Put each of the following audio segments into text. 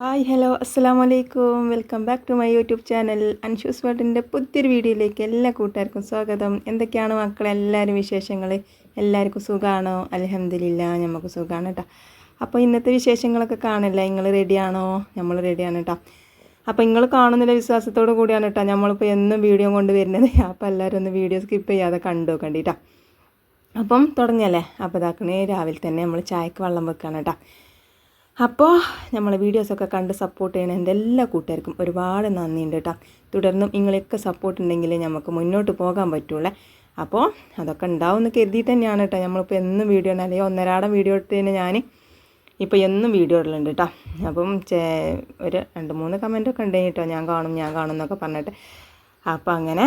Hi hello അസ്സാം വലൈക്കും welcome back to my YouTube channel. Anshu's വേർഡിന്റെ പുതിയൊരു വീഡിയോയിലേക്ക് എല്ലാ കൂട്ടുകാർക്കും സ്വാഗതം. എന്തൊക്കെയാണ് മക്കളെ എല്ലാവരും വിശേഷങ്ങൾ? എല്ലാവർക്കും സുഖമാണോ അലഹമില്ല നമുക്ക് സുഖമാണ് കേട്ടോ അപ്പോൾ ഇന്നത്തെ വിശേഷങ്ങളൊക്കെ കാണില്ല? നിങ്ങൾ റെഡിയാണോ? നമ്മൾ റെഡിയാണ് കേട്ടോ അപ്പോൾ നിങ്ങൾ കാണുന്നില്ല വിശ്വാസത്തോടു കൂടിയാണ് കേട്ടോ നമ്മളിപ്പോൾ എന്നും വീഡിയോ കൊണ്ട് വരുന്നത്. അപ്പോൾ എല്ലാവരും ഒന്ന് വീഡിയോ സ്കിപ്പ് ചെയ്യാതെ കണ്ടു കണ്ടിട്ടാ അപ്പം തുടങ്ങിയല്ലേ? അപ്പോൾ ഇതാക്കണേ രാവിലെ തന്നെ നമ്മൾ ചായക്ക് വെള്ളം വെക്കുകയാണ് കേട്ടോ അപ്പോൾ നമ്മളെ വീഡിയോസൊക്കെ കണ്ട് സപ്പോർട്ട് ചെയ്യണ എന്റെ എല്ലാ കൂട്ടുകാർക്കും ഒരുപാട് നന്ദിയുണ്ട് കേട്ടോ തുടർന്നും നിങ്ങളെയൊക്കെ സപ്പോർട്ട് ഉണ്ടെങ്കിൽ നമുക്ക് മുന്നോട്ട് പോകാൻ പറ്റുള്ളൂ. അപ്പോൾ അതൊക്കെ ഉണ്ടാവുമെന്ന് കരുതിയിട്ട് തന്നെയാണ് കേട്ടോ നമ്മളിപ്പോൾ എന്നും വീഡിയോ അല്ലെങ്കിൽ ഒന്നരാടം വീഡിയോ എടുത്തതിന് ഞാൻ ഇപ്പോൾ എന്നും വീഡിയോ ഇടലുണ്ട് കേട്ടോ അപ്പം ഒരു രണ്ട് മൂന്ന് കമന്റൊക്കെ ഉണ്ടെങ്കിൽ കേട്ടോ ഞാൻ കാണും ഞാൻ കാണും എന്നൊക്കെ പറഞ്ഞിട്ട്. അപ്പോൾ അങ്ങനെ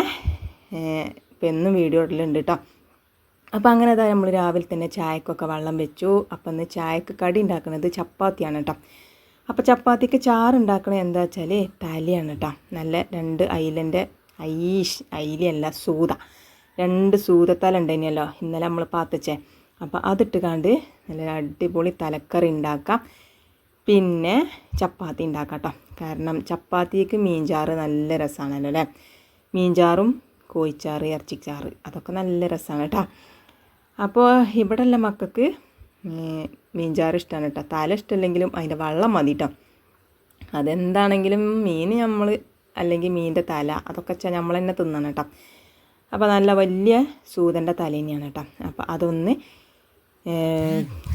ഇപ്പം എന്നും വീഡിയോ ഇടലുണ്ട് കേട്ടോ അപ്പോൾ അങ്ങനെ അതായത് നമ്മൾ രാവിലെ തന്നെ ചായക്കൊക്കെ വെള്ളം വെച്ചു. അപ്പം ഇന്ന് ചായക്ക് കടി ഉണ്ടാക്കുന്നത് ചപ്പാത്തിയാണ് കേട്ടോ അപ്പോൾ ചപ്പാത്തിക്ക് ചാറ് എന്താ വെച്ചാൽ തലയാണ് കേട്ടോ നല്ല രണ്ട് അയിലന്റെ ഐഷ് അയിലല്ല സൂത. രണ്ട് സൂതത്തല ഉണ്ടായിരുന്നല്ലോ ഇന്നലെ നമ്മൾ പാത്തച്ചേ. അപ്പോൾ അതിട്ട് കണ്ട് നല്ല അടിപൊളി തലക്കറി ഉണ്ടാക്കാം. പിന്നെ ചപ്പാത്തി ഉണ്ടാക്കാം കേട്ടോ കാരണം ചപ്പാത്തിക്ക് മീൻചാറ് നല്ല രസമാണല്ലോ അല്ലേ മീൻചാറും കോഴിച്ചാറ് ഇറച്ചിച്ചാറ് അതൊക്കെ നല്ല രസമാണ് കേട്ടോ അപ്പോൾ ഇവിടെയുള്ള മക്കൾക്ക് മീൻചാറ് ഇഷ്ടമാണ് കേട്ടോ. തല ഇഷ്ടമല്ലെങ്കിലും അതിന്റെ വെള്ളം മതി കേട്ടോ അതെന്താണെങ്കിലും മീൻ നമ്മൾ അല്ലെങ്കിൽ മീനിന്റെ തല അതൊക്കെ വെച്ചാൽ നമ്മൾ തന്നെ തിന്നണം കേട്ടോ. അപ്പോൾ നല്ല വലിയ സൂതന്റെ തല തന്നെയാണ് കേട്ടോ. അപ്പോൾ അതൊന്ന്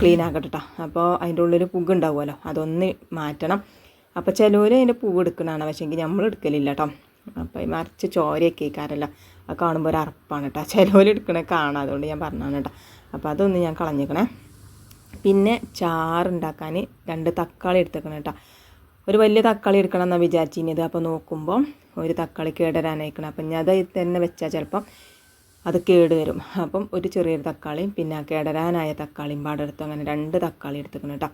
ക്ലീൻ ആക്കട്ടെ കേട്ടോ അപ്പോൾ അതിന്റെ ഉള്ളിൽ പുഗ് ഉണ്ടാവുമല്ലോ അതൊന്ന് മാറ്റണം. അപ്പോൾ ചിലവർ അതിന്റെ പൂവ് എടുക്കണതാണ് പക്ഷേങ്കിൽ നമ്മൾ എടുക്കലില്ല കേട്ടോ അപ്പോൾ മറിച്ച് ചോരയൊക്കെ കേൾക്കാറല്ല അത് കാണുമ്പോൾ ഒരു അറപ്പാണ് കേട്ടോ ചിലവർ എടുക്കണേ കാണാം. അതുകൊണ്ട് ഞാൻ പറഞ്ഞാണ് കേട്ടോ അപ്പോൾ അതൊന്ന് ഞാൻ കളഞ്ഞിരിക്കണേ പിന്നെ ചാറുണ്ടാക്കാൻ രണ്ട് തക്കാളി എടുത്തേക്കണം കേട്ടോ ഒരു വലിയ തക്കാളി എടുക്കണം എന്നാണ് വിചാരിച്ചിരുന്നത് അപ്പോൾ നോക്കുമ്പോൾ ഒരു തക്കാളി കേടരാനായിരിക്കണം അപ്പം ഞാൻ അത് തന്നെ വെച്ചാൽ ചിലപ്പം അത് കേട് വരും. അപ്പം ഒരു ചെറിയൊരു തക്കാളിയും പിന്നെ കേടരാനായ തക്കാളിയും പാടെടുത്ത് അങ്ങനെ രണ്ട് തക്കാളി എടുത്തേക്കണം കേട്ടോ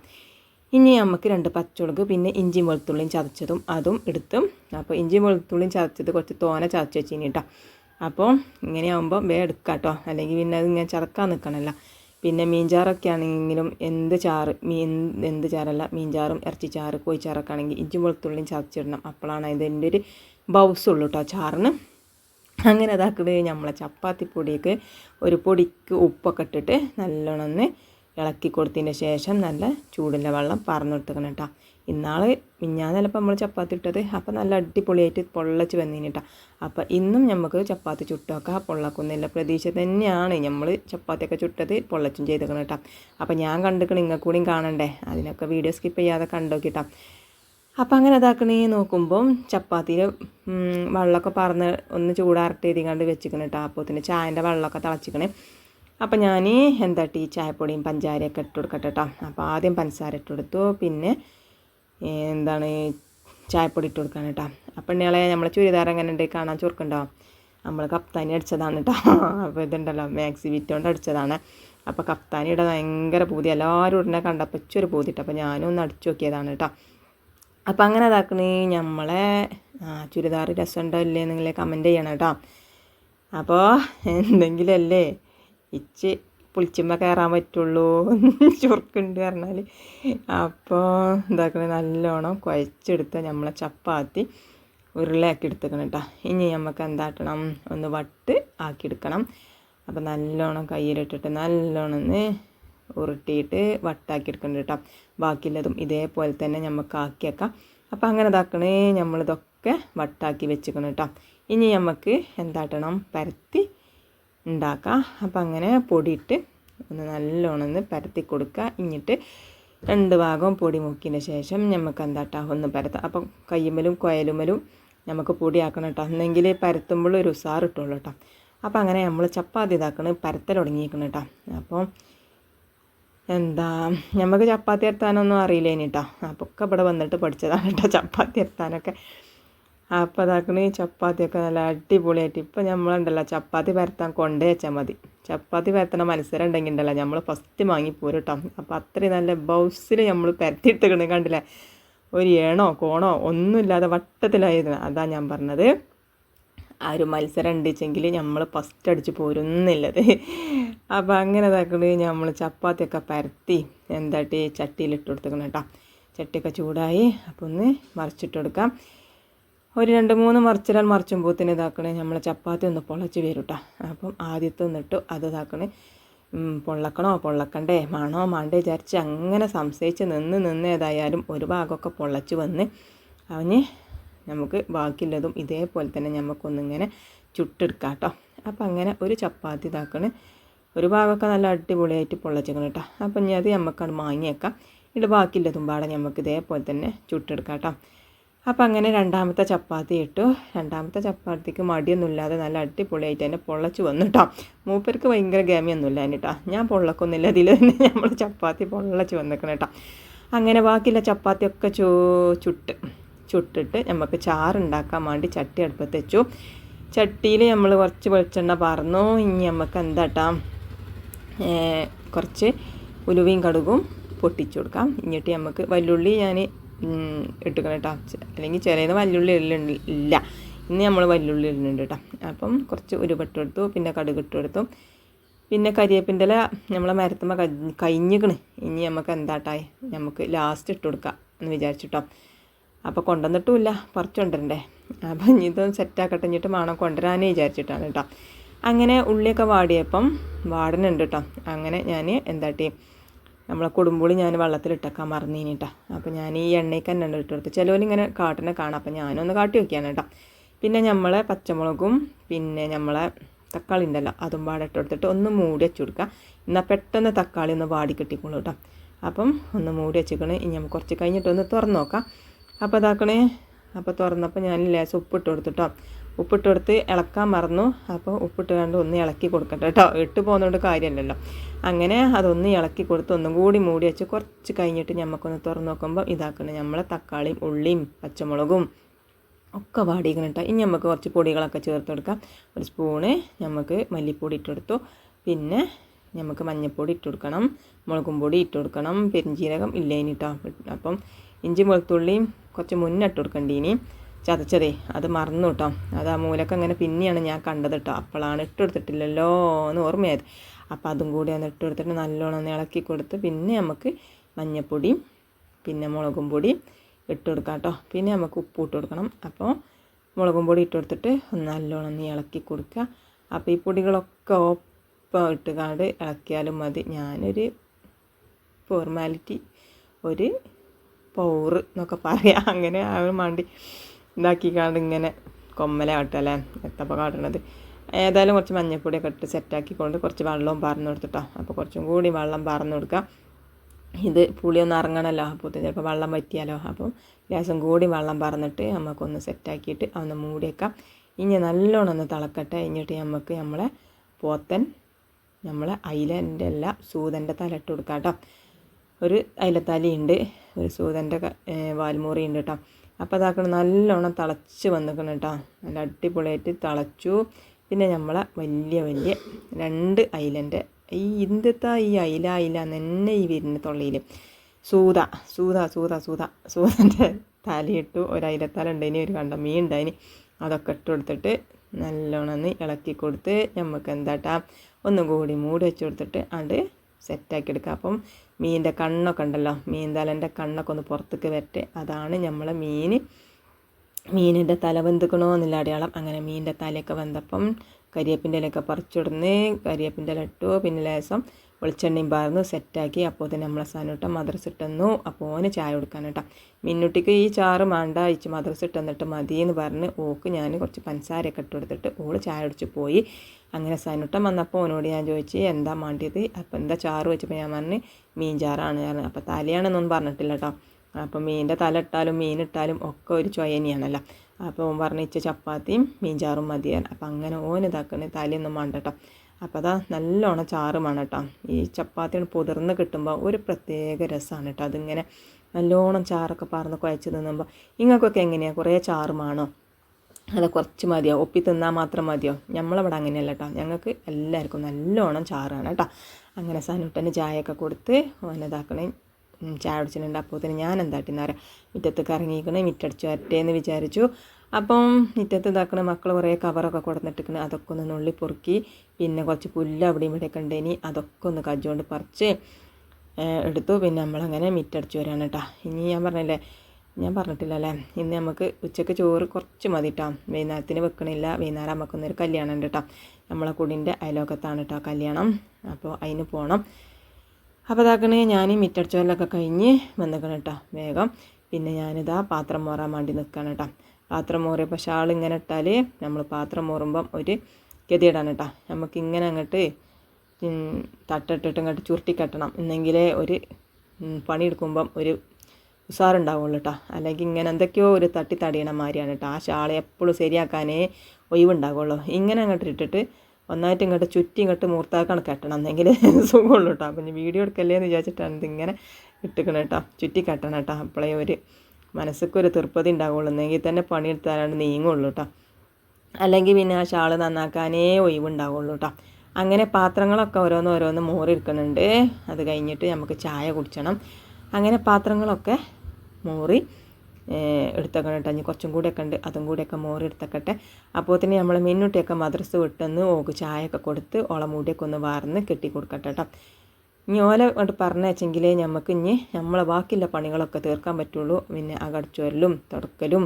ഇനി നമുക്ക് രണ്ട് പച്ചമുളക് പിന്നെ ഇഞ്ചിയും വെളുത്തുള്ളിയും ചതച്ചതും അതും എടുത്തും അപ്പോൾ ഇഞ്ചിയും വെളുത്തുള്ളിയും ചതച്ചത് കുറച്ച് തോന ചതച്ച് വെച്ചിനി കേട്ടോ അപ്പോൾ ഇങ്ങനെയാകുമ്പോൾ വേ എടുക്കാം കേട്ടോ അല്ലെങ്കിൽ പിന്നെ അത് ഇങ്ങനെ ചറക്കാൻ നിൽക്കണമല്ലോ പിന്നെ മീൻചാറൊക്കെ ആണെങ്കിലും എന്ത് ചാറ് മീൻ എന്ത് ചാറല്ല മീൻചാറും ഇറച്ചിച്ചാറ് കോഴിച്ചാറൊക്കെ ആണെങ്കിൽ ഇഞ്ചും വെളുത്തുള്ളിയും ചതച്ചിടണം. അപ്പോഴാണ് അതിന്റെ ഒരു ബൗസുള്ളൂ കേട്ടോ ചാറിന്. അങ്ങനെ അതാക്കുന്നത് നമ്മളെ ചപ്പാത്തി പൊടിക്ക് ഒരു പൊടിക്ക് ഉപ്പൊക്കെ ഇട്ടിട്ട് നല്ലോണം ഒന്ന് ഇളക്കി കൊടുത്തതിന്റെ ശേഷം നല്ല ചൂടുള്ള വെള്ളം പറന്നെടുത്തേക്കണം കേട്ടോ ഇന്നാൾ മിഞ്ഞാന്നല്ലപ്പോൾ നമ്മൾ ചപ്പാത്തി ഇട്ടത്. അപ്പോൾ നല്ല അടിപൊളിയായിട്ട് പൊള്ളച്ച് വന്നിന് കേട്ടോ അപ്പോൾ ഇന്നും നമുക്ക് ചപ്പാത്തി ചുട്ടൊക്കെ പൊള്ളക്കൊന്നുമില്ല പ്രതീക്ഷ തന്നെയാണ് നമ്മൾ ചപ്പാത്തിയൊക്കെ ചുട്ടത് പൊള്ളച്ചും ചെയ്തേക്കണം കേട്ടോ അപ്പോൾ ഞാൻ കണ്ടിക്കണം ഇങ്ങനെ കൂടിയും കാണണ്ടേ. അതിനൊക്കെ വീഡിയോ സ്കിപ്പ് ചെയ്യാതെ കണ്ടോക്കിട്ടോ അപ്പം അങ്ങനെ ഇതാക്കണേ നോക്കുമ്പം ചപ്പാത്തിയിൽ വെള്ളമൊക്കെ പറന്ന് ഒന്ന് ചൂടാറിട്ട് എഴുതി കണ്ട് വെച്ചിക്കണം കേട്ടോ അപ്പോൾ തന്നെ ചായന്റെ വെള്ളമൊക്കെ തിളച്ചിക്കണേ. അപ്പം ഞാൻ എന്താ ടീ ചായപ്പൊടിയും പഞ്ചാരയൊക്കെ ഇട്ട് കൊടുക്കട്ടെ കേട്ടോ അപ്പോൾ ആദ്യം പഞ്ചസാര ഇട്ട് കൊടുത്തു. പിന്നെ എന്താണ് ചായപ്പൊടി ഇട്ട് കൊടുക്കാൻ കേട്ടോ. അപ്പം നമ്മളെ ചുരിദാർ എങ്ങനെ ഉണ്ട് കാണാൻ ചുരുക്കുണ്ടോ നമ്മൾ കപ്താനി അടിച്ചതാണ് കേട്ടോ. അപ്പോൾ ഇതുണ്ടല്ലോ മാക്സി വിറ്റോണ്ട് അടിച്ചതാണ്. അപ്പോൾ കപ്താനിയുടെ ഭയങ്കര പൂതി. എല്ലാവരും ഉടനെ കണ്ടപ്പോൾ ഇച്ചൊരു പൂതിട്ട് അപ്പോൾ ഞാനും ഒന്ന് അടിച്ചു നോക്കിയതാണ് കേട്ടോ. അപ്പോൾ അങ്ങനെ ഇതാക്കണേ നമ്മളെ ചുരിദാർ രസമുണ്ടോ ഇല്ലേ നിങ്ങൾ കമന്റ് ചെയ്യണം കേട്ടോ. അപ്പോൾ എന്തെങ്കിലും അല്ലേ ഇച്ച് പുളിച്ചുമ്മ കയറാൻ പറ്റുള്ളൂ. ചുർക്കുണ്ട് പറഞ്ഞാൽ അപ്പോൾ എന്താക്കണ നല്ലോണം കുഴച്ചെടുത്ത നമ്മളെ ചപ്പാത്തി ഉരുളയാക്കി എടുത്തേക്കണം കേട്ടോ ഇനി നമുക്ക് എന്താക്കണം ഒന്ന് വട്ട് ആക്കി എടുക്കണം അപ്പോൾ നല്ലോണം കയ്യിലിട്ടിട്ട് നല്ലോണം ഒന്ന് ഉരുട്ടിയിട്ട് വട്ടാക്കി എടുക്കണം കേട്ടോ ബാക്കിയുള്ളതും ഇതേപോലെ തന്നെ നമുക്ക് ആക്കിയേക്കാം അപ്പോൾ അങ്ങനെ ഇതാക്കണേ. നമ്മളിതൊക്കെ വട്ടാക്കി വെച്ചിക്കണം കേട്ടോ ഇനി നമുക്ക് എന്താട്ടണം? പരത്തി ഉണ്ടാക്കാം. അപ്പം അങ്ങനെ പൊടിയിട്ട് ഒന്ന് നല്ലോണം ഒന്ന് പരത്തി കൊടുക്കുക. ഇങ്ങിട്ട് രണ്ട് ഭാഗവും പൊടി മുക്കിയതിന് ശേഷം നമുക്ക് എന്താട്ടാ ഒന്ന് പരത്താം. അപ്പം കയ്യുമ്മലും കൊയലുമ്മലും നമുക്ക് പൊടിയാക്കണം കേട്ടോ എന്നെങ്കിൽ പരത്തുമ്പോൾ ഒരു ഉസാർ ഇട്ടുള്ളൂ കേട്ടോ അപ്പം അങ്ങനെ നമ്മൾ ചപ്പാത്തി ഇതാക്കണം പരത്തൽ തുടങ്ങിയിരിക്കണം കേട്ടോ അപ്പം എന്താ നമുക്ക് ചപ്പാത്തി എത്താനൊന്നും അറിയില്ല ഇനി കേട്ടോ അപ്പോൾ ഒക്കെ ഇവിടെ വന്നിട്ട് പഠിച്ചതാണ് കേട്ടോ ചപ്പാത്തി എത്താനൊക്കെ അപ്പോൾ അതാക്കണ ചപ്പാത്തിയൊക്കെ നല്ല അടിപൊളിയായിട്ട്. ഇപ്പം നമ്മളുണ്ടല്ലോ ചപ്പാത്തി പരത്താൻ കൊണ്ടേ വെച്ചാൽ മതി. ചപ്പാത്തി പരത്തണ മത്സരം ഉണ്ടെങ്കിൽ ഉണ്ടല്ലോ നമ്മൾ ഫസ്റ്റ് വാങ്ങി പോരും കേട്ടോ അപ്പോൾ അത്രയും നല്ല ബൗസിൽ നമ്മൾ പരത്തിയിട്ടിക്കണ കണ്ടില്ലേ? ഒരു ഏണോ കോണോ ഒന്നുമില്ലാതെ വട്ടത്തിലായിരുന്നു. അതാ ഞാൻ പറഞ്ഞത്. ആ ഒരു മത്സരം ഉണ്ടെച്ചെങ്കിൽ നമ്മൾ ഫസ്റ്റ് അടിച്ച് പോരുന്നില്ലത്. അപ്പോൾ അങ്ങനെ ഇതാക്കണത് നമ്മൾ ചപ്പാത്തിയൊക്കെ പരത്തി എന്താട്ടി ചട്ടിയിലിട്ട് കൊടുത്തേക്കണം കേട്ടോ. ചട്ടിയൊക്കെ ചൂടായി അപ്പോൾ ഒന്ന് മറിച്ചിട്ട് കൊടുക്കാം. ഒരു രണ്ട് മൂന്ന് മറിച്ചിടാൻ മറിച്ചുമ്പോത്തിന് ഇതാക്കണേ. നമ്മൾ ചപ്പാത്തി ഒന്ന് പൊളച്ച് വരൂട്ടാ. അപ്പം ആദ്യത്തെ ഒന്നിട്ട് അത് ഇതാക്കണേ. പൊള്ളക്കണോ? പൊള്ളക്കണ്ടേ. മണോ? മാണ്ടേ? വിചാരിച്ച് അങ്ങനെ സംശയിച്ച് നിന്ന് നിന്ന് ഏതായാലും ഒരു ഭാഗമൊക്കെ പൊള്ളച്ച് വന്ന് അവന് നമുക്ക് ബാക്കിയുള്ളതും ഇതേപോലെ തന്നെ നമുക്കൊന്നിങ്ങനെ ചുട്ടെടുക്കാം കേട്ടോ അപ്പം അങ്ങനെ ഒരു ചപ്പാത്തി ഇതാക്കണ്. ഒരു ഭാഗമൊക്കെ നല്ല അടിപൊളിയായിട്ട് പൊള്ളച്ചേക്കണം കേട്ടോ. അപ്പം ഇനി അത് നമുക്കത് വാങ്ങിയേക്കാം ഇവിടെ ബാക്കിയുള്ളതും പാടെ നമുക്ക് ഇതേപോലെ തന്നെ ചുട്ടെടുക്കാം കേട്ടോ അപ്പം അങ്ങനെ രണ്ടാമത്തെ ചപ്പാത്തി ഇട്ടു. രണ്ടാമത്തെ ചപ്പാത്തിക്ക് മടിയൊന്നുമില്ലാതെ നല്ല അടിപൊളിയായിട്ട് തന്നെ പൊള്ളച്ച് വന്നു കേട്ടോ മൂപ്പർക്ക് ഭയങ്കര ഗമയൊന്നുമില്ല കേട്ടോ ഞാൻ പൊള്ളക്കൊന്നുമില്ല. അതിൽ തന്നെ നമ്മൾ ചപ്പാത്തി പൊള്ളച്ച് വന്നിക്കണം കേട്ടോ അങ്ങനെ ബാക്കിയുള്ള ചപ്പാത്തിയൊക്കെ ചൂ ചുട്ട്. ചുട്ടിട്ട് നമുക്ക് ചാറുണ്ടാക്കാൻ വേണ്ടി ചട്ടി അടുപ്പത്ത് വെച്ചു. ചട്ടിയിൽ നമ്മൾ കുറച്ച് വെളിച്ചെണ്ണ പറന്നു ഇനി നമുക്ക് എന്താട്ടാ കുറച്ച് ഉലുവയും കടുകും പൊട്ടിച്ചു കൊടുക്കാം. എന്നിട്ട് നമുക്ക് വല്ലുള്ളി ഞാൻ ഇട്ടുക്കണം കേട്ടോ അല്ലെങ്കിൽ ചിലത് വല്ലുള്ളി ഇല്ല ഇന്ന് നമ്മൾ വല്ലുള്ളി ഇടുന്നുണ്ട് കേട്ടോ അപ്പം കുറച്ച് ഉരുപെട്ട് എടുത്തു പിന്നെ കടുക് ഇട്ട് കൊടുത്തു. പിന്നെ കരിയേപ്പിന്റെ ഇല നമ്മളെ മരത്തുമ്പോൾ കഴിഞ്ഞിക്കണ്. ഇനി നമുക്ക് എന്താട്ടായി നമുക്ക് ലാസ്റ്റ് ഇട്ട് കൊടുക്കാം എന്ന് വിചാരിച്ചിട്ടോ അപ്പോൾ കൊണ്ടുവന്നിട്ടുമില്ല പറിച്ചു കൊണ്ടുവരണ്ടേ. അപ്പം ഇനി ഇതൊന്ന് സെറ്റാക്കട്ടെ എന്നിട്ട് വേണം കൊണ്ടുവരാനേ വിചാരിച്ചിട്ടാണ് കേട്ടോ അങ്ങനെ ഉള്ളിയൊക്കെ വാടിയപ്പം വാടനുണ്ട് കേട്ടോ അങ്ങനെ ഞാൻ എന്താട്ടി നമ്മളെ കൊടുമ്പുളി ഞാൻ വെള്ളത്തിലിട്ടേക്കാൻ മറന്നീനിട്ടാ അപ്പോൾ ഞാൻ ഈ എണ്ണയ്ക്ക് തന്നെ ഇട്ട് കൊടുത്തു ചിലവരിങ്ങനെ കാട്ടിനെ കാണാം. അപ്പോൾ ഞാനൊന്ന് കാട്ടി വയ്ക്കാണ് കേട്ടോ. പിന്നെ നമ്മളെ പച്ചമുളകും പിന്നെ നമ്മളെ തക്കാളി ഉണ്ടല്ലോ അതും പാടെ ഇട്ട് കൊടുത്തിട്ട് ഒന്ന് മൂടി വെച്ച് കൊടുക്കുക. എന്നാൽ പെട്ടെന്ന് തക്കാളി ഒന്ന് വാടി കിട്ടിക്കോളൂ കേട്ടോ. അപ്പം ഒന്ന് മൂടി വെച്ചിക്കണേ. ഇനി നമുക്ക് കുറച്ച് കഴിഞ്ഞിട്ട് ഒന്ന് തുറന്ന് നോക്കാം. അപ്പോൾ ഇതാക്കണേ. അപ്പോൾ തുറന്നപ്പോൾ ഞാൻ ലേശം ഉപ്പിട്ട് കൊടുത്തിട്ടോ ഉപ്പിട്ട് കൊടുത്ത് ഇളക്കാൻ മറന്നു. അപ്പോൾ ഉപ്പിട്ട് കണ്ട് ഒന്ന് ഇളക്കി കൊടുക്കട്ടെ കേട്ടോ. ഇട്ട് പോകുന്നതുകൊണ്ട് കാര്യമല്ലല്ലോ. അങ്ങനെ അതൊന്ന് ഇളക്കി കൊടുത്ത് ഒന്നും കൂടി മൂടി വെച്ച് കുറച്ച് കഴിഞ്ഞിട്ട് നമുക്കൊന്ന് തുറന്ന് നോക്കുമ്പോൾ ഇതാക്കണം. നമ്മളെ തക്കാളിയും ഉള്ളിയും പച്ചമുളകും ഒക്കെ വാടിക്കണം കേട്ടോ. ഇനി നമുക്ക് കുറച്ച് പൊടികളൊക്കെ ചേർത്ത് കൊടുക്കാം. ഒരു സ്പൂണ് നമുക്ക് മല്ലിപ്പൊടി ഇട്ട് കൊടുത്തു. പിന്നെ നമുക്ക് മഞ്ഞൾപ്പൊടി ഇട്ട് കൊടുക്കണം. മുളകും പൊടി ഇട്ട് കൊടുക്കണം. പെരിഞ്ചീരകം ഇല്ലേനിട്ടോ അപ്പം ഇഞ്ചി വെളുത്തുള്ളിയും കുറച്ച് മുന്നിട്ട് കൊടുക്കേണ്ടീനി ചതച്ചതേ അത് മറന്നു കേട്ടോ. അത് ആ മൂലക്ക് അങ്ങനെ പിന്നെയാണ് ഞാൻ കണ്ടത് കേട്ടോ. അപ്പോഴാണ് ഇട്ട് കൊടുത്തിട്ടില്ലല്ലോ എന്ന് ഓർമ്മയായത്. അപ്പോൾ അതും കൂടി ഒന്ന് ഇട്ട് കൊടുത്തിട്ട് നല്ലോണം ഒന്ന് ഇളക്കി കൊടുത്ത് പിന്നെ നമുക്ക് മഞ്ഞപ്പൊടിയും പിന്നെ മുളകും പൊടിയും ഇട്ട് കൊടുക്കാം കേട്ടോ. പിന്നെ നമുക്ക് ഉപ്പ് ഇട്ട് കൊടുക്കണം. അപ്പോൾ മുളകും പൊടി ഇട്ട് കൊടുത്തിട്ട് നല്ലോണം ഒന്ന് ഇളക്കി കൊടുക്കുക. അപ്പോൾ ഈ പൊടികളൊക്കെ ഒപ്പം ഇട്ടുകാണ്ട് ഇളക്കിയാലും മതി. ഞാനൊരു ഫോർമാലിറ്റി ഒരു പൗറ് എന്നൊക്കെ പറയാം. അങ്ങനെ അവൻ മണ്ടി. ഇതാക്കിക്കാണ്ട് ഇങ്ങനെ കൊമ്മല കാട്ടല്ലേ എത്തപ്പോൾ കാട്ടണത്. ഏതായാലും കുറച്ച് മഞ്ഞപ്പൊടിയൊക്കെ ഇട്ട് സെറ്റാക്കിക്കൊണ്ട് കുറച്ച് വെള്ളവും പറഞ്ഞു കൊടുത്തിട്ടോ. അപ്പോൾ കുറച്ചും കൂടി വെള്ളം പറഞ്ഞു കൊടുക്കാം. ഇത് പുളിയൊന്നും ഇറങ്ങണമല്ലോ അപ്പോൾ ചിലപ്പോൾ വെള്ളം വറ്റിയാലോ. അപ്പം ലേശം കൂടി വെള്ളം പറഞ്ഞിട്ട് നമുക്കൊന്ന് സെറ്റാക്കിയിട്ട് ഒന്ന് മൂടിയേക്കാം ഇനി നല്ലോണം ഒന്ന് തിളക്കട്ടെ. എന്നിട്ട് നമുക്ക് നമ്മളെ പോത്തൻ നമ്മളെ അയിലന്റെ അല്ല സൂതന്റെ തല ഇട്ട് കൊടുക്കാം കേട്ടോ ഒരു അയിലത്താലിയുണ്ട് ഒരു സൂതന്റെ വാൽമുറി ഉണ്ട് കേട്ടോ അപ്പോൾ അതാക്കണം നല്ലോണം തിളച്ച് വന്നിക്കണം കേട്ടോ നല്ല അടിപൊളിയായിട്ട് തിളച്ചു. പിന്നെ നമ്മളെ വലിയ വലിയ രണ്ട് അയിലന്റെ ഈ ഇന്ത്യത്തെ ഈ അയില അയില തന്നെ ഈ വരുന്ന തൊള്ളിയിൽ സൂത സൂത സൂത സൂത. സൂതന്റെ തലയിട്ടു ഒരു അയിലത്തല ഉണ്ടായിനി ഒരു കണ്ട മീൻ ഉണ്ടായിനി അതൊക്കെ ഇട്ട് കൊടുത്തിട്ട് നല്ലോണം ഇളക്കി കൊടുത്ത് നമുക്ക് എന്താട്ടാ ഒന്നും കൂടി മൂടി വെച്ച് കൊടുത്തിട്ട് അത് സെറ്റാക്കി എടുക്കുക അപ്പം മീനിന്റെ കണ്ണൊക്കെ ഉണ്ടല്ലോ മീൻ തലന്റെ കണ്ണൊക്കെ ഒന്ന് പുറത്തേക്ക് വരട്ടെ. അതാണ് നമ്മളെ മീൻ. മീനിന്റെ തല വെന്തുക്കണോ എന്നുള്ള അടയാളം. അങ്ങനെ മീനിന്റെ തലയൊക്കെ വെന്തപ്പം കരിയേപ്പിന്റെ ഇലയൊക്കെ പറിച്ചിടുന്ന് കരിയേപ്പിന്റെ ഇല ഇട്ടു. പിന്നെ ലേസം വെളിച്ചെണ്ണയും പാർന്ന് സെറ്റാക്കി അപ്പോൾ തന്നെ നമ്മളെ സാധനം മദ്രസ് ഇട്ടെന്നു അപ്പോൾ ഓന് ചായ കൊടുക്കാൻ കേട്ടോ മിന്നുട്ടിക്ക് ഈ ചാറ് മാണ്ട അയച്ച് മദ്രസ് ഇട്ടെന്നിട്ട് മതി എന്ന് പറഞ്ഞ് ഓക്ക് ഞാൻ കുറച്ച് പഞ്ചസാരയൊക്കെ ഇട്ട് കൊടുത്തിട്ട് ഓൾ ചായ അടിച്ച് പോയി. അങ്ങനെ സനുട്ടം വന്നപ്പോൾ ഓനോട് ഞാൻ ചോദിച്ചു എന്താ മാണ്ടിയത്? അപ്പോൾ എന്താ ചാറ് വെച്ചപ്പോൾ ഞാൻ പറഞ്ഞ് മീൻ ചാറാണ് കാരണം അപ്പോൾ തലയാണെന്നൊന്നും പറഞ്ഞിട്ടില്ല കേട്ടോ അപ്പോൾ മീനിന്റെ തല ഇട്ടാലും മീൻ ഇട്ടാലും ഒക്കെ ഒരു ചൊയനിയാണല്ലോ. അപ്പോൾ ഓൻ പറഞ്ഞ ഇച്ച ചപ്പാത്തിയും മീൻ ചാറും മതിയാണ് അപ്പോൾ അങ്ങനെ ഓൻ ഇതാക്കുന്നത് തലയൊന്നും വേണ്ട കേട്ടോ അപ്പോൾ അതാ നല്ലോണം ചാറുമാണ് കേട്ടോ ഈ ചപ്പാത്തി പൊതിർന്ന് കിട്ടുമ്പോൾ ഒരു പ്രത്യേക രസമാണ് കേട്ടോ അതിങ്ങനെ നല്ലോണം ചാറൊക്കെ പറന്ന് കുഴച്ച് തിന്നുമ്പോൾ ഇങ്ങൾക്കൊക്കെ എങ്ങനെയാണ് കുറേ ചാറുമാണോ അത് കുറച്ച് മതിയോ? ഒപ്പി തിന്നാൽ മാത്രം മതിയോ? നമ്മളവിടെ അങ്ങനെയല്ല കേട്ടോ ഞങ്ങൾക്ക് എല്ലാവർക്കും നല്ലോണം ചാറാണ് കേട്ടോ അങ്ങനെ സനുട്ടന് ചായയൊക്കെ കൊടുത്ത് ഓനതാക്കണേ. ചായ കുടിച്ചിട്ടുണ്ട്. അപ്പോൾ തന്നെ ഞാൻ എന്താട്ടിന്ന് പറയാം മുറ്റത്തേക്ക് ഇറങ്ങിക്കണേ മിറ്റടിച്ച് വരട്ടെ എന്ന് വിചാരിച്ചു. അപ്പം മുറ്റത്ത് ഇതാക്കണ മക്കൾ കുറേ കവറൊക്കെ കൊടുത്തിട്ടിക്കണ അതൊക്കെ ഒന്ന് നുള്ളി പൊറുക്കി പിന്നെ കുറച്ച് പുല്ല് അവിടെ ഇവിടെയൊക്കെ ഉണ്ടേനി അതൊക്കെ ഒന്ന് കജ്ജുകൊണ്ട് പറിച്ച് എടുത്തു. പിന്നെ നമ്മളങ്ങനെ മിറ്റടിച്ച് വരികയാണ് കേട്ടോ ഇനി ഞാൻ പറഞ്ഞില്ലേ ഞാൻ പറഞ്ഞിട്ടില്ല അല്ലേ ഇന്ന് നമുക്ക് ഉച്ചയ്ക്ക് ചോറ് കുറച്ച് മതി കേട്ടോ വൈകുന്നേരത്തിന് വെക്കണില്ല. വൈകുന്നേരം നമുക്കൊന്നൊരു കല്യാണം ഉണ്ട് കേട്ടോ നമ്മളെ കുടിന്റെ അയലോക്കത്താണ് കേട്ടോ കല്യാണം. അപ്പോൾ അതിന് പോകണം അപ്പോൾ ഇതാക്കണേ ഞാൻ മിറ്റടിച്ചോലൊക്കെ കഴിഞ്ഞ് വന്നിക്കണം കേട്ടോ വേഗം. പിന്നെ ഞാനിതാ പാത്രം മോറാൻ വേണ്ടി നിൽക്കണം കേട്ടോ പാത്രം മോറിയപ്പോൾ ഷാൾ ഇങ്ങനെ ഇട്ടാൽ നമ്മൾ പാത്രം മോറുമ്പം ഒരു ഗതിയിടാണ് കേട്ടോ. നമുക്ക് ഇങ്ങനെ അങ്ങോട്ട് തട്ടിട്ടിട്ട് ഇങ്ങോട്ട് ചുരുട്ടി കെട്ടണം എന്നെങ്കിലേ ഒരു പണിയെടുക്കുമ്പം ഒരു ഉസാറുണ്ടാവുള്ളൂ കേട്ടോ. അല്ലെങ്കിൽ ഇങ്ങനെ എന്തൊക്കെയോ ഒരു തട്ടി തടിയണ മാതിരിയാണ് കേട്ടോ. ആ ഷാൾ എപ്പോഴും ശരിയാക്കാനേ ഒഴിവുണ്ടാവുള്ളൂ. ഇങ്ങനെ അങ്ങോട്ട് ഇട്ടിട്ട് ഒന്നായിട്ട് ഇങ്ങോട്ട് ചുറ്റി ഇങ്ങോട്ട് മൂർത്താക്കാണ് കെട്ടണം. എന്നെങ്കിൽ സുഖമുള്ളൂ കേട്ടോ. അപ്പം വീഡിയോ എടുക്കല്ലേ എന്ന് വിചാരിച്ചിട്ടാണ് ഇതിങ്ങനെ ഇട്ടിക്കണം കേട്ടോ. ചുറ്റി കെട്ടണം കേട്ടോ. അപ്പോഴേ ഒരു മനസ്സൊക്കെ ഒരു തീർപ്പതി ഉണ്ടാവുള്ളൂ. എന്നെങ്കിൽ തന്നെ പണിയെടുത്താലാണ് നീങ്ങുള്ളൂ കേട്ടോ അല്ലെങ്കിൽ പിന്നെ ആ ഷാൾ നന്നാക്കാനേ ഒഴിവുണ്ടാവുള്ളൂ കേട്ടോ അങ്ങനെ പാത്രങ്ങളൊക്കെ ഓരോന്ന് ഓരോന്ന് മോറിയെടുക്കുന്നുണ്ട്. അത് കഴിഞ്ഞിട്ട് നമുക്ക് ചായ കുടിക്കണം അങ്ങനെ പാത്രങ്ങളൊക്കെ മോറി എടുത്തേക്കണം കേട്ടോ ഇനി കുറച്ചും കൂടെയൊക്കെ ഉണ്ട്. അതും കൂടെയൊക്കെ മോറി എടുത്തേക്കട്ടെ അപ്പോൾ തന്നെ നമ്മൾ മിന്നുട്ടിയൊക്കെ മദ്രസ് വിട്ടെന്ന് ഓക്ക് ചായയൊക്കെ കൊടുത്ത് ഓള മൂടിയൊക്കെ ഒന്ന് വാർന്ന് കെട്ടി കൊടുക്കട്ടെ കേട്ടോ ഇനി ഓല കൊണ്ട് പറഞ്ഞേച്ചെങ്കിലേ നമുക്ക് ഇനി നമ്മളെ ബാക്കിയുള്ള പണികളൊക്കെ തീർക്കാൻ പറ്റുള്ളൂ. പിന്നെ അകടിച്ചോരലും തുടക്കലും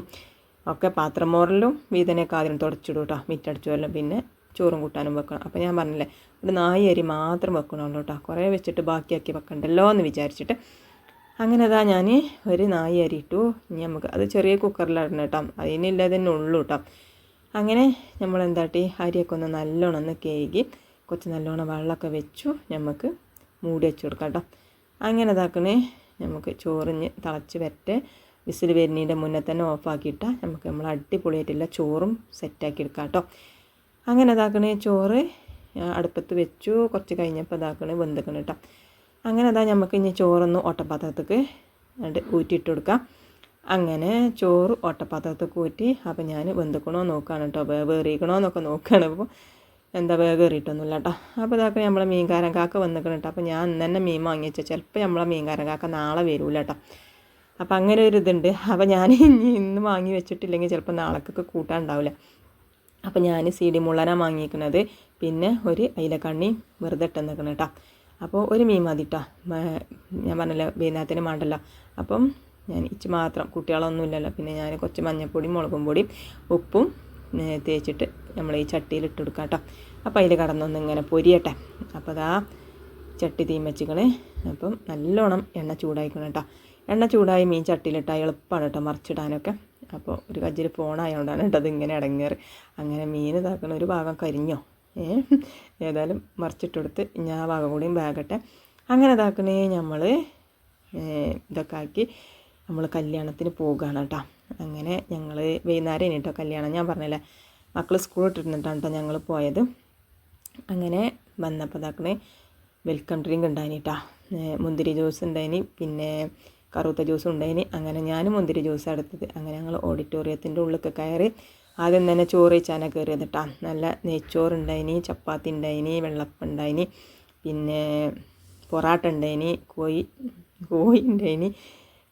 ഒക്കെ പാത്രം മോറലും വീതനൊക്കെ ആദ്യം തുടച്ചിടും കേട്ടോ മിറ്റടിച്ചുവരലും പിന്നെ ചോറും കൂട്ടാനും വെക്കണം. അപ്പോൾ ഞാൻ പറഞ്ഞില്ലേ ഒരു നായി അരി മാത്രം വെക്കണുള്ളൂ കേട്ടോ കുറേ വെച്ചിട്ട് ബാക്കിയാക്കി വെക്കണ്ടല്ലോ എന്ന് വിചാരിച്ചിട്ട്. അങ്ങനെ അതാ ഞാൻ ഒരു നായി അരി ഇട്ടു. ഇനി നമുക്ക് അത് ചെറിയ കുക്കറിലിടണം കേട്ടോ അതിനില്ലാതെ തന്നെ ഉള്ളൂ കേട്ടോ അങ്ങനെ നമ്മൾ എന്താട്ടി അരിയൊക്കെ ഒന്ന് നല്ലോണം ഒന്ന് കേകി കുറച്ച് നല്ലോണം വെള്ളമൊക്കെ വെച്ചു. നമുക്ക് മൂടി വെച്ച് കൊടുക്കാം കേട്ടോ. അങ്ങനെ ഇതാക്കണേ നമുക്ക് ചോറിഞ്ഞ് തിളച്ച് വരട്ടെ. വിസിൽ വരുന്നതിന്റെ മുന്നേ തന്നെ ഓഫാക്കിയിട്ടാൽ നമുക്ക് നമ്മൾ അടിപൊളിയായിട്ടുള്ള ചോറും സെറ്റാക്കി എടുക്കാം കേട്ടോ. അങ്ങനെ ഇതാക്കണേ ചോറ് അടുപ്പത്ത് വെച്ചു. കുറച്ച് കഴിഞ്ഞപ്പോൾ ഇതാക്കണേ വെന്തക്കണം കേട്ടോ. അങ്ങനെ അതാ നമുക്ക് ഇനി ചോറൊന്ന് ഓട്ടപ്പാത്രത്തേക്ക് ഊറ്റിയിട്ട് കൊടുക്കാം. അങ്ങനെ ചോറ് ഓട്ടപ്പാത്രത്തേക്ക് ഊറ്റി അപ്പോൾ ഞാൻ വെന്തക്കണോ നോക്കുകയാണ് കേട്ടോ. വേറിയിക്കണോ എന്നൊക്കെ നോക്കുകയാണ് അപ്പോൾ എന്താ വേഗേറിയിട്ടൊന്നുമില്ല കേട്ടോ അപ്പോൾ ഇതാക്കി നമ്മളെ മീൻകാരൻ കാക്ക വന്നിക്കണം കേട്ടോ അപ്പോൾ ഞാൻ ഇന്ന് തന്നെ മീൻ വെച്ചാൽ ചിലപ്പോൾ നമ്മളെ മീൻകാരൻ കാക്ക നാളെ വരൂല കേട്ടോ അപ്പോൾ അങ്ങനെ ഒരു ഇതുണ്ട്. അപ്പോൾ ഞാൻ ഇനി ഇന്ന് വാങ്ങി വെച്ചിട്ടില്ലെങ്കിൽ ചിലപ്പോൾ നാളേക്കൊക്കെ കൂട്ടാൻ ഉണ്ടാവില്ല അപ്പോൾ ഞാൻ സി ഡി മുള്ളന വാങ്ങിയിരിക്കുന്നത് പിന്നെ ഒരു അയിലക്കണ്ണി വെറുതെ ഇട്ട് നിൽക്കണം കേട്ടോ അപ്പോൾ ഒരു മീൻ മതി കേട്ടോ ഞാൻ പറഞ്ഞല്ലോ വൈകുന്നേരത്തിന് മാണ്ടല്ലോ. അപ്പം ഞാൻ ഇച്ച് മാത്രം കുട്ടികളൊന്നും ഇല്ലല്ലോ. പിന്നെ ഞാൻ കുറച്ച് മഞ്ഞൾപ്പൊടി മുളകും പൊടിയും ഉപ്പും തേച്ചിട്ട് നമ്മൾ ഈ ചട്ടിയിൽ ഇട്ട് കൊടുക്കാം കേട്ടോ. അപ്പോൾ അതിൽ കടന്നൊന്ന് ഇങ്ങനെ പൊരിയട്ടെ. അപ്പോൾ അതാ ചട്ടി തീമച്ചുകൾ അപ്പം നല്ലോണം എണ്ണ ചൂടായിക്കണം കേട്ടോ. എണ്ണ ചൂടായി മീൻ ചട്ടിയിലിട്ടാൽ എളുപ്പമാണ് കേട്ടോ മറിച്ചിടാനൊക്കെ. അപ്പോൾ ഒരു കജ്ജിൽ ഫോണായതുകൊണ്ടാണ് കേട്ടോ അതിങ്ങനെ ഇടങ്ങേറ് അങ്ങനെ മീൻ ഇതാക്കണ ഒരു ഭാഗം കരിഞ്ഞോ? ഏതായാലും മറിച്ചിട്ടെടുത്ത് ഞാൻ ആ ഭാഗം കൂടിയും ബാഗട്ടെ അങ്ങനെ ഇതാക്കണേ നമ്മൾ ഇതൊക്കെ ആക്കി നമ്മൾ കല്യാണത്തിന് പോകുകയാണ് കേട്ടോ. അങ്ങനെ ഞങ്ങൾ വൈകുന്നേരം ഇനി കേട്ടോ കല്യാണം. ഞാൻ പറഞ്ഞില്ലേ മക്കൾ സ്കൂൾ ഇട്ടിരുന്നിട്ടാണ് ഞങ്ങൾ പോയത്. അങ്ങനെ വന്നപ്പോൾ ഇതാക്കണേ വെൽക്കം ഡ്രിങ്ക് ഉണ്ടായിട്ടാ മുന്തിരി ജ്യൂസ് ഉണ്ടായിനി പിന്നെ കറുത്ത ജ്യൂസ് ഉണ്ടായിനി അങ്ങനെ ഞാനും മുന്തിരി ജ്യൂസ് എടുത്തത്. അങ്ങനെ ഞങ്ങൾ ഓഡിറ്റോറിയത്തിന്റെ ഉള്ളിലൊക്കെ കയറി ആദ്യം തന്നെ ചോറ് കഴിച്ചാണ് കയറിയത് കേട്ടോ നല്ല നെയ്ച്ചോറ് ഉണ്ടായിനി ചപ്പാത്തി ഉണ്ടായിനി വെള്ളപ്പം ഉണ്ടായിനി പിന്നെ പൊറാട്ട ഉണ്ടായിനി കോഴി കോഴി ഉണ്ടായിനി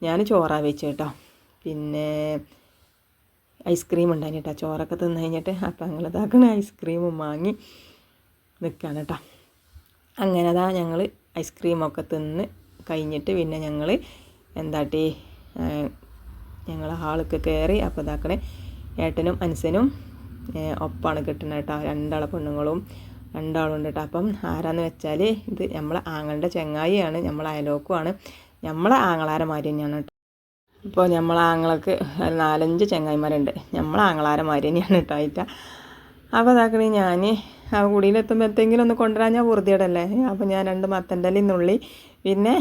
ഞാൻ ചോറാ വെച്ച് കേട്ടോ പിന്നെ ഐസ്ക്രീം ഉണ്ടായിന് കേട്ടോ ചോറൊക്കെ തിന്നു കഴിഞ്ഞിട്ട് അപ്പം ഞങ്ങൾ ഇതാക്കണ ഐസ്ക്രീമും വാങ്ങി നിൽക്കുകയാണ് കേട്ടോ അങ്ങനെ അതാ ഞങ്ങൾ ഐസ്ക്രീമൊക്കെ തിന്ന് കഴിഞ്ഞിട്ട് പിന്നെ ഞങ്ങൾ എന്താട്ടി ഞങ്ങൾ ഹാളൊക്കെ കയറി അപ്പോൾ ഇതാക്കണേ ഏട്ടനും അനുസനും ഒപ്പാണ് കിട്ടുന്നത് കേട്ടോ രണ്ടാളെ പെണ്ണുങ്ങളും രണ്ടാളുണ്ട് കേട്ടോ അപ്പം ആരാന്ന് വെച്ചാൽ ഇത് നമ്മളെ ആങ്ങളുടെ ചെങ്ങായിയാണ് നമ്മളെ അയലോക്കുമാണ്. നമ്മളെ ആങ്ങളാരമാര് തന്നെയാണ് ഇപ്പോൾ നമ്മൾ ആങ്ങളക്ക് നാലഞ്ച് ചെങ്ങായിമാരുണ്ട്. നമ്മൾ ആങ്ങളാരമാര് തന്നെയാണ് കേട്ടോ അപ്പോൾ അതാക്കണി ഞാൻ ആ കുടിയിലെത്തുമ്പോൾ ഒന്ന് കൊണ്ടുവരാൻ ഞാൻ വെറുതെയടല്ലേ അപ്പോൾ ഞാൻ രണ്ട് മത്തന്റെ പിന്നെ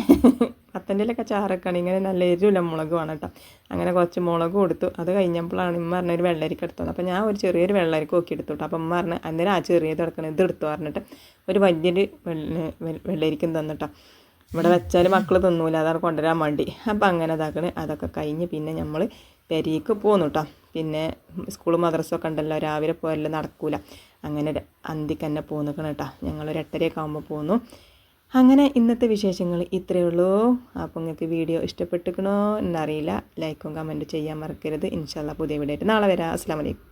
മത്തന്റെ ഇലയൊക്കെ ചാറക്കാണ്. ഇങ്ങനെ നല്ല എരിവില്ല മുളക് വേണം കേട്ടോ അങ്ങനെ കുറച്ച് മുളക് കൊടുത്തു. അത് കഴിഞ്ഞപ്പോഴാണ് ഇമ്മ പറഞ്ഞ ഒരു വെള്ളരിക്ക എടുത്തത് അപ്പോൾ ഞാൻ ഒരു ചെറിയൊരു വെള്ളരിക്ക നോക്കി എടുത്തു കേട്ടോ അപ്പോൾ ഇമ്മ പറഞ്ഞ് അന്നേരം ആ ചെറിയത് എടുക്കണം ഇത് എടുത്തു പറഞ്ഞിട്ട് ഒരു വലിയൊരു വെള്ള വെള്ളരിക്കും തന്നിട്ടോ ഇവിടെ വെച്ചാൽ മക്കൾ തിന്നൂല അതാണ് കൊണ്ടുവരാൻ വേണ്ടി. അപ്പം അങ്ങനെ അതാക്കണ് അതൊക്കെ കഴിഞ്ഞ് പിന്നെ നമ്മൾ പെരീക്ക് പോന്നു കേട്ടോ പിന്നെ സ്കൂൾ മദ്രസൊക്കെ ഉണ്ടല്ലോ രാവിലെ പോരല്ല നടക്കൂല. അങ്ങനെ അന്തിക്ക് തന്നെ പോന്നിക്കണം കേട്ടോ ഞങ്ങൾ ഒരു എട്ടരയൊക്കെ ആകുമ്പോൾ പോന്നു. അങ്ങനെ ഇന്നത്തെ വിശേഷങ്ങൾ ഇത്രയേ ഉള്ളൂ. അപ്പോൾ നിങ്ങൾക്ക് വീഡിയോ ഇഷ്ടപ്പെട്ടിക്കണോ എന്നറിയില്ല. ലൈക്കും കമന്റും ചെയ്യാൻ മറക്കരുത്. ഇൻഷാല്ല പുതിയ വീഡിയോ ആയിട്ട് നാളെ വരാം. അസ്സാം വലൈക്കും